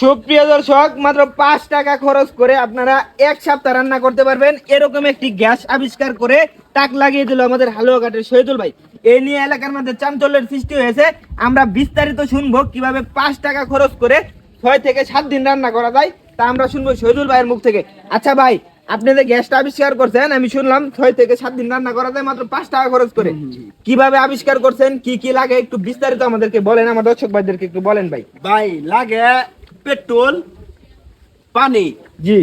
সুপ্রিয় দর্শক মাত্র পাঁচ টাকা খরচ করে আপনারা এক সপ্তাহ রান্না করতে পারবেন। এরকম একটি গ্যাস আবিষ্কার করে তাক লাগিয়ে দিল আমাদের হালুয়া ঘাটের শহীদুল ভাই। এই নিয়ে এলাকার মধ্যে চাঞ্চল্যের সৃষ্টি হয়েছে। আমরা বিস্তারিত শুনব কীভাবে পাঁচ টাকা খরচ করে ছয় থেকে সাত দিন রান্না করা যায় তা আমরা শুনব শহীদুল ভাইয়ের মুখ থেকে। আচ্ছা ভাই আপনি যে গ্যাসটা আবিষ্কার করছেন আমি শুনলাম ছয় থেকে সাত দিন রান্না করা যায় মাত্র পাঁচ টাকা খরচ করে। কীভাবে আবিষ্কার করছেন কি কি লাগে একটু বিস্তারিত আমাদেরকে বলেন আমার দর্শক ভাইদেরকে একটু বলেন ভাই। ভাই লাগে পেট্রোল পানি। জি।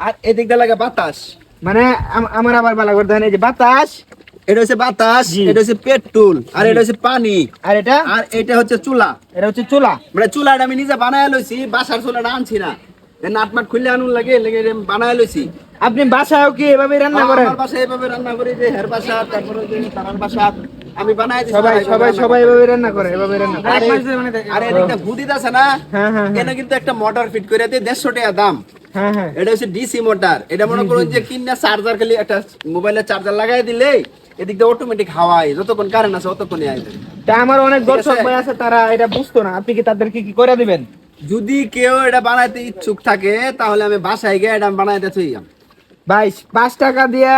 আর এদিক দিয়ে লাগে বাতাস। মানে আমার আবার বালা করে দেন এই যে বাতাস। এটা হচ্ছে বাতাস এটা হচ্ছে পেট্রোল আর এটা হচ্ছে পানি। আর এটা? আর এটা হচ্ছে চুলা। এটা হচ্ছে চুলা। মানে চুলাটা আমি নিজে বানায় লইছি বাসার চুলাটা আনছি না। এ নাট মাট খুললে আনুন লাগে লেগে বানায় লইছি। আপনি বাসায়ও কি এভাবে রান্না করেন? আমার বাসায় এভাবে রান্না করি যে হের বাসা তারপরে তারার বাসা। আমি দিছি সবাই সবাই সবাই এভাবে রান্না করে এভাবে রান্না করে। আরে আছে না? হ্যাঁ হ্যাঁ হ্যাঁ। এখানে কিন্তু একটা মোটর ফিট করে দিয়ে দেড়শো টাকা দাম। হ্যাঁ হ্যাঁ। এটা হচ্ছে ডিসি মোটর। এটা মনে করুন যে কিনা চার্জার খালি একটা মোবাইলের চার্জার লাগাই দিলে এদিক দিয়ে অটোমেটিক হাওয়ায় যতক্ষণ কারেন্ট আছে ততক্ষণই তা আমার অনেক দর্শক আছে। ভাই আছে তারা এটা বুঝতো না। আপনি কি তাদেরকে কি করে দিবেন? যদি কেউ এটা বানাইতে ইচ্ছুক থাকে তাহলে আমি বাসায় গিয়ে এটা বানাইতে থই ভাই পাঁচ টাকা দিয়া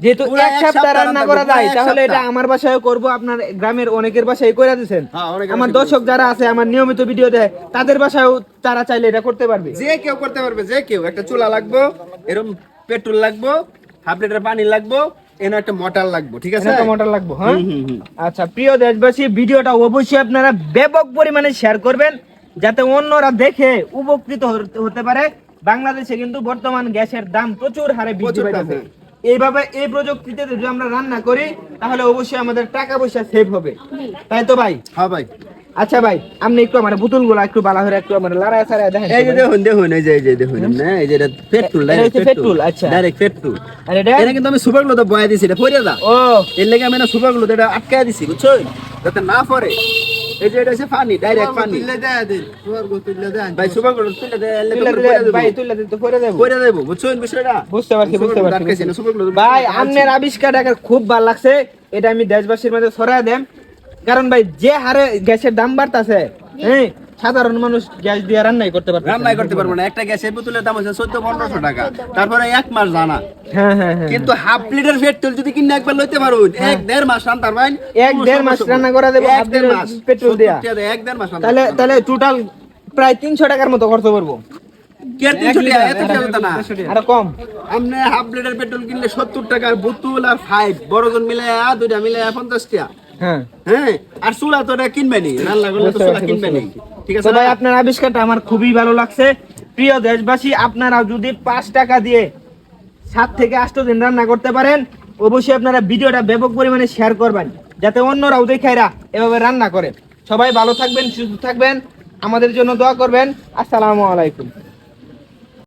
যেহেতু এক সপ্তাহ রান্না করা যায় তাহলে এটা আমার বাসায় করব আপনার গ্রামের অনেকের বাসায় করে দিয়েছেন হ্যাঁ, আমার দর্শক যারা আছে আমার নিয়মিত ভিডিও দেয় তাদের বাসায়ও তারা চাইলে এটা করতে পারবে। যে কেউ করতে পারবে যে কেউ। একটা চুলা লাগবো এরকম পেট্রোল লাগবো হাফ লিটার পানি লাগবো এনে একটা মোটর লাগবো ঠিক আছে? একটা মোটর লাগবে হ্যাঁ। আচ্ছা প্রিয় দেশবাসী ভিডিওটা অবশ্যই আপনারা ব্যাপক পরিমাণে শেয়ার করবেন যাতে অন্যরা দেখে উপকৃত হতে- পারে। বাংলাদেশে কিন্তু বর্তমান গ্যাসের দাম প্রচুর হারে বৃদ্ধি পাইতেছে। হ্যাঁ। এইভাবে এই প্রযুক্তিতে যদি আমরা রান্না করি তাহলে অবশ্যই আমাদের টাকা পয়সা সেভ হবে। তাই তো ভাই? হ্যাঁ ভাই। আচ্ছা ভাই আপনি একটু আমার বোতলগুলা একটু বালা হয়ে একটু আমার লাড়ায় সারায় দেখেন এই যে দেখুন দেখুন এই যে এই যে দেখুন না এই যে এটা পেট্রোল হচ্ছে পেট্রোল, আচ্ছা। ডাইরেক্ট পেট্রোল আর এটা? এটা কিন্তু আমি সুপার গ্লো তো বয়া দিছি এটা পড়ে যা ও। এর লেগে আমি না সুপার গ্লো এটা আটকায় দিছি বুঝছ? যাতে না পড়ে। এই যে এটা হচ্ছে পানি ডাইরেক্ট পানি ভাই তুলে তুলে তুলে দেবো। পড়ে দেবো। বিষয়টা? বুঝতে পারছি বুঝতে পারছি ভাই আপনার আবিষ্কার খুব ভালো লাগছে এটা আমি দেশবাসীর মাঝে ছড়ায় দেন কারণ ভাই যে হারে গ্যাসের দাম বাড়তেছে হ্যাঁ সাধারণ মানুষ গ্যাস দিয়ে রান্নাই করতে পারবে রান্নাই করতে পারব না। একটা গ্যাসের বোতলের দাম হচ্ছে চোদ্দ পনেরোশো টাকা। তারপরে এক মাস জানা। হ্যাঁ হ্যাঁ হ্যাঁ। কিন্তু হাফ লিটার পেট্রোল যদি কিনে একবার লইতে পারুন এক দেড় মাস রান্তার ভাই এক দেড় মাস রান্না করা দেবো এক দেড় মাস। পেট্রোল দেয়া। এক দেড় মাস তাহলে তাহলে টোটাল প্রায় তিনশো টাকার মতো খরচ করব। আর তিনশো টাকা? এত টাকা তো না। আরও কম। আপনি হাফ লিটার পেট্রোল কিনলে সত্তর টাকার বোতল আর ফাইভ বড়জন মিলে দুইটা মিলে পঞ্চাশ টাকা। হ্যাঁ। হ্যাঁ আর চুলা তো কিনবে নি। রান্না করলে তো চুলা কিনবে নি। ঠিক আছে ভাই আপনার আবিষ্কারটা আমার খুবই ভালো লাগছে। প্রিয় দেশবাসী আপনারা যদি পাঁচ টাকা দিয়ে সাত থেকে আষ্ট দিন রান্না করতে পারেন অবশ্যই আপনারা ভিডিওটা ব্যাপক পরিমাণে শেয়ার করবেন যাতে অন্যরাও দেখাইরা এভাবে রান্না করে। সবাই ভালো থাকবেন সুস্থ থাকবেন আমাদের জন্য দোয়া করবেন। আসসালামু আলাইকুম।